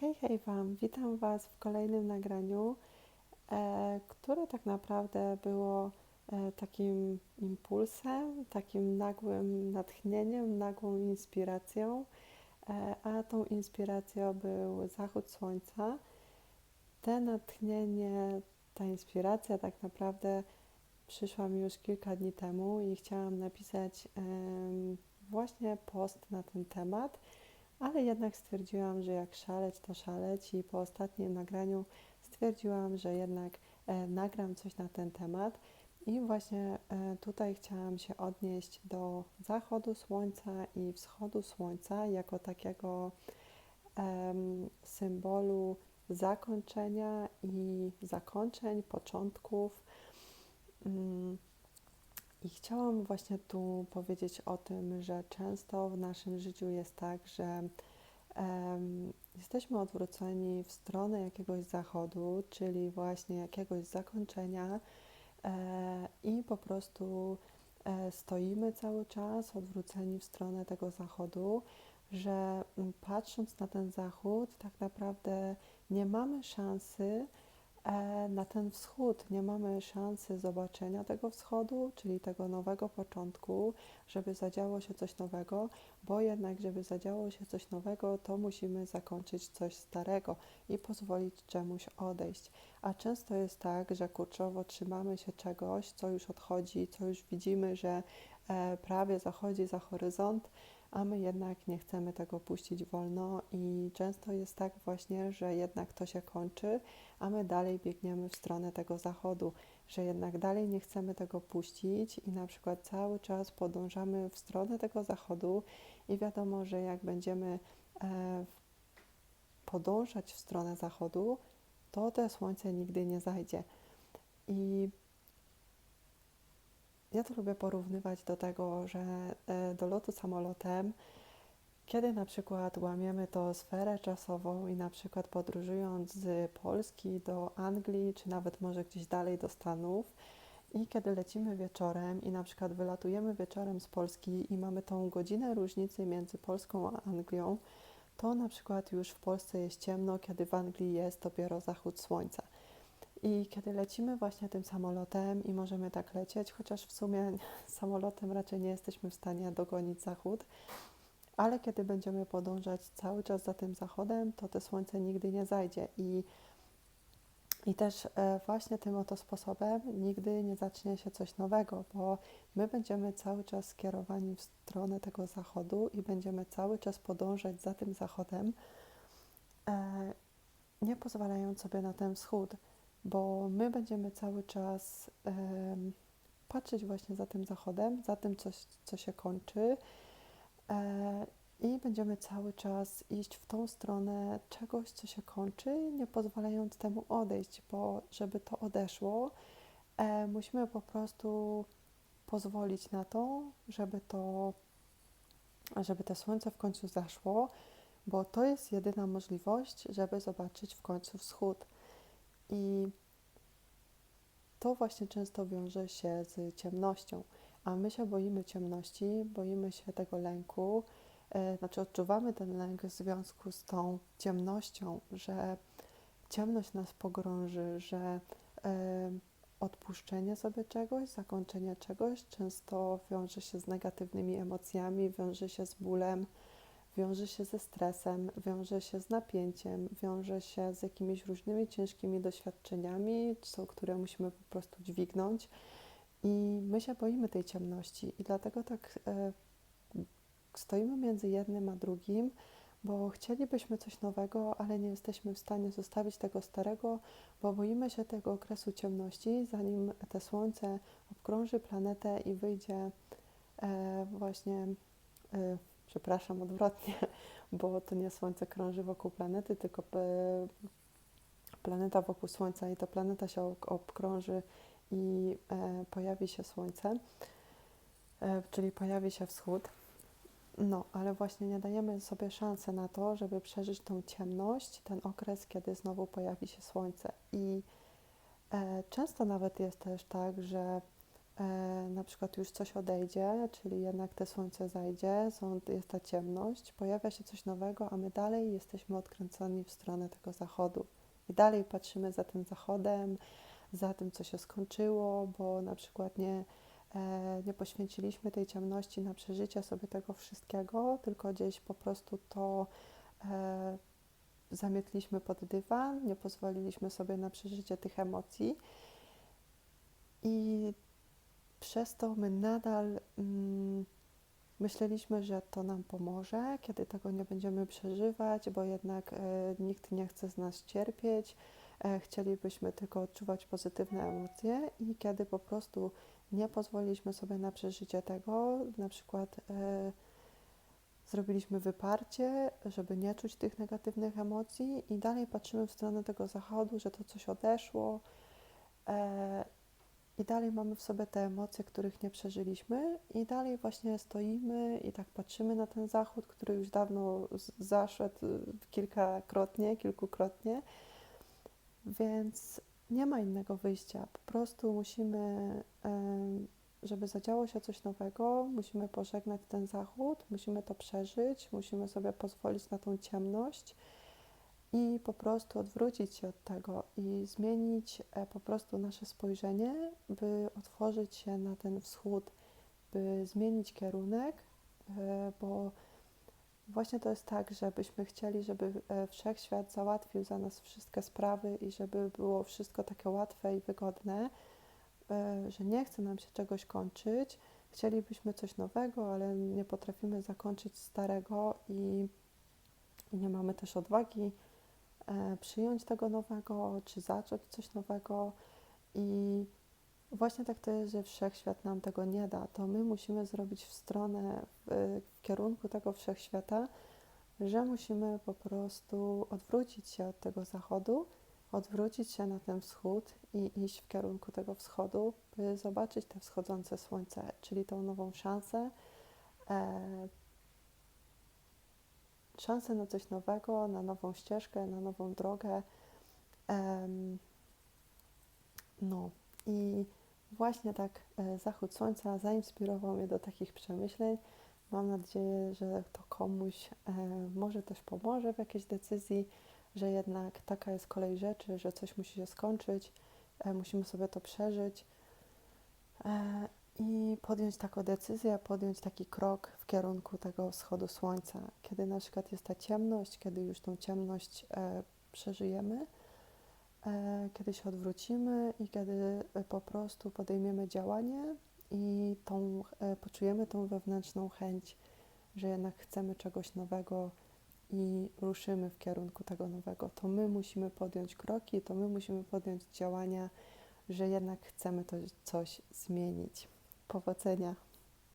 Hej, hej Wam, witam Was w kolejnym nagraniu, e, które tak naprawdę było e, takim impulsem, takim nagłym natchnieniem, nagłą inspiracją, e, a tą inspiracją był zachód słońca. Te natchnienie, ta inspiracja tak naprawdę przyszła mi już kilka dni temu i chciałam napisać właśnie post na ten temat ale jednak stwierdziłam, że jak szaleć, to szaleć i po ostatnim nagraniu stwierdziłam, że jednak e, nagram coś na ten temat. I właśnie e, tutaj chciałam się odnieść do zachodu słońca i wschodu słońca jako takiego em, symbolu zakończenia i zakończeń, początków. Mm, I chciałam właśnie tu powiedzieć o tym, że często w naszym życiu jest tak, że em, jesteśmy odwróceni w stronę jakiegoś zachodu, czyli właśnie jakiegoś zakończenia e, i po prostu e, stoimy cały czas odwróceni w stronę tego zachodu, że patrząc na ten zachód, tak naprawdę nie mamy szansy na ten wschód. Nie mamy szansy zobaczenia tego wschodu, czyli tego nowego początku, żeby zadziało się coś nowego, bo jednak, żeby zadziało się coś nowego, to musimy zakończyć coś starego i pozwolić czemuś odejść. A często jest tak, że kurczowo trzymamy się czegoś, co już odchodzi, co już widzimy, że e, prawie zachodzi za horyzont, a my jednak nie chcemy tego puścić wolno i często jest tak właśnie, że jednak to się kończy, a my dalej biegniemy w stronę tego zachodu, że jednak dalej nie chcemy tego puścić i na przykład cały czas podążamy w stronę tego zachodu i wiadomo, że jak będziemy e, podążać w stronę zachodu, to te słońce nigdy nie zajdzie. I ja to lubię porównywać do tego, że e, do lotu samolotem, kiedy na przykład łamiemy to sferę czasową i na przykład podróżując z Polski do Anglii, czy nawet może gdzieś dalej do Stanów, i kiedy lecimy wieczorem i na przykład wylatujemy wieczorem z Polski i mamy tą godzinę różnicy między Polską a Anglią, to na przykład już w Polsce jest ciemno, kiedy w Anglii jest dopiero zachód słońca. I kiedy lecimy właśnie tym samolotem i możemy tak lecieć, chociaż w sumie samolotem raczej nie jesteśmy w stanie dogonić zachód, ale kiedy będziemy podążać cały czas za tym zachodem, to to słońce nigdy nie zajdzie. I, i też e, właśnie tym oto sposobem nigdy nie zacznie się coś nowego, bo my będziemy cały czas skierowani w stronę tego zachodu i będziemy cały czas podążać za tym zachodem, e, nie pozwalając sobie na ten wschód bo my będziemy cały czas patrzeć właśnie za tym zachodem, za tym, coś, co się kończy e, i będziemy cały czas iść w tą stronę czegoś, co się kończy, nie pozwalając temu odejść, bo żeby to odeszło, e, musimy po prostu pozwolić na to, żeby to, żeby to słońce w końcu zaszło, bo to jest jedyna możliwość, żeby zobaczyć w końcu wschód. I to właśnie często wiąże się z ciemnością, a my się boimy ciemności, boimy się tego lęku, e, znaczy odczuwamy ten lęk w związku z tą ciemnością, że ciemność nas pogrąży, że e, odpuszczenie sobie czegoś, zakończenie czegoś często wiąże się z negatywnymi emocjami, wiąże się z bólem, wiąże się ze stresem, wiąże się z napięciem, wiąże się z jakimiś różnymi ciężkimi doświadczeniami, co, które musimy po prostu dźwignąć. I my się boimy tej ciemności, i dlatego tak e, stoimy między jednym a drugim, bo chcielibyśmy coś nowego, ale nie jesteśmy w stanie zostawić tego starego, bo boimy się tego okresu ciemności, zanim te słońce obkrąży planetę i wyjdzie e, właśnie. E, przepraszam, odwrotnie, bo to nie Słońce krąży wokół planety, tylko planeta wokół Słońca i to planeta się obkrąży i e, pojawi się Słońce, e, czyli pojawi się wschód. No, ale właśnie nie dajemy sobie szansy na to, żeby przeżyć tą ciemność, ten okres, kiedy znowu pojawi się Słońce. I e, często nawet jest też tak, że na przykład już coś odejdzie, czyli jednak te słońce zajdzie, są, jest ta ciemność, pojawia się coś nowego, a my dalej jesteśmy odkręconi w stronę tego zachodu. I dalej patrzymy za tym zachodem, za tym, co się skończyło, bo na przykład nie, e, nie poświęciliśmy tej ciemności na przeżycie sobie tego wszystkiego, tylko gdzieś po prostu to e, zamietliśmy pod dywan, nie pozwoliliśmy sobie na przeżycie tych emocji. I przez to my nadal mm, myśleliśmy, że to nam pomoże, kiedy tego nie będziemy przeżywać, bo jednak e, nikt nie chce z nas cierpieć. E, chcielibyśmy tylko odczuwać pozytywne emocje i kiedy po prostu nie pozwoliliśmy sobie na przeżycie tego, na przykład e, zrobiliśmy wyparcie, żeby nie czuć tych negatywnych emocji i dalej patrzymy w stronę tego zachodu, że to coś odeszło i dalej mamy w sobie te emocje, których nie przeżyliśmy i dalej właśnie stoimy i tak patrzymy na ten zachód, który już dawno zaszedł kilkakrotnie, kilkukrotnie, więc nie ma innego wyjścia. Po prostu musimy, żeby zadziało się coś nowego, musimy pożegnać ten zachód, musimy to przeżyć, musimy sobie pozwolić na tą ciemność i po prostu odwrócić się od tego i zmienić e, po prostu nasze spojrzenie, by otworzyć się na ten wschód, by zmienić kierunek, e, bo właśnie to jest tak, żebyśmy chcieli, żeby e, wszechświat załatwił za nas wszystkie sprawy i żeby było wszystko takie łatwe i wygodne, że nie chce nam się czegoś kończyć. Chcielibyśmy coś nowego, ale nie potrafimy zakończyć starego i, i nie mamy też odwagi przyjąć tego nowego, czy zacząć coś nowego. I właśnie tak to jest, że wszechświat nam tego nie da. To my musimy zrobić w stronę, w, kierunku tego wszechświata, że musimy po prostu odwrócić się od tego zachodu, odwrócić się na ten wschód i iść w kierunku tego wschodu, by zobaczyć te wschodzące słońce, czyli tą nową szansę. Szansę na coś nowego, na nową ścieżkę, na nową drogę. No i właśnie tak e, zachód słońca zainspirował mnie do takich przemyśleń. Mam nadzieję, że to komuś e, może też pomoże w jakiejś decyzji, że jednak taka jest kolej rzeczy, że coś musi się skończyć, e, musimy sobie to przeżyć i podjąć taką decyzję, podjąć taki krok w kierunku tego wschodu słońca. Kiedy na przykład jest ta ciemność, kiedy już tą ciemność e, przeżyjemy, e, kiedy się odwrócimy i kiedy e, po prostu podejmiemy działanie i tą, e, poczujemy tą wewnętrzną chęć, że jednak chcemy czegoś nowego i ruszymy w kierunku tego nowego, to my musimy podjąć kroki, to my musimy podjąć działania, że jednak chcemy to coś zmienić. Powodzenia.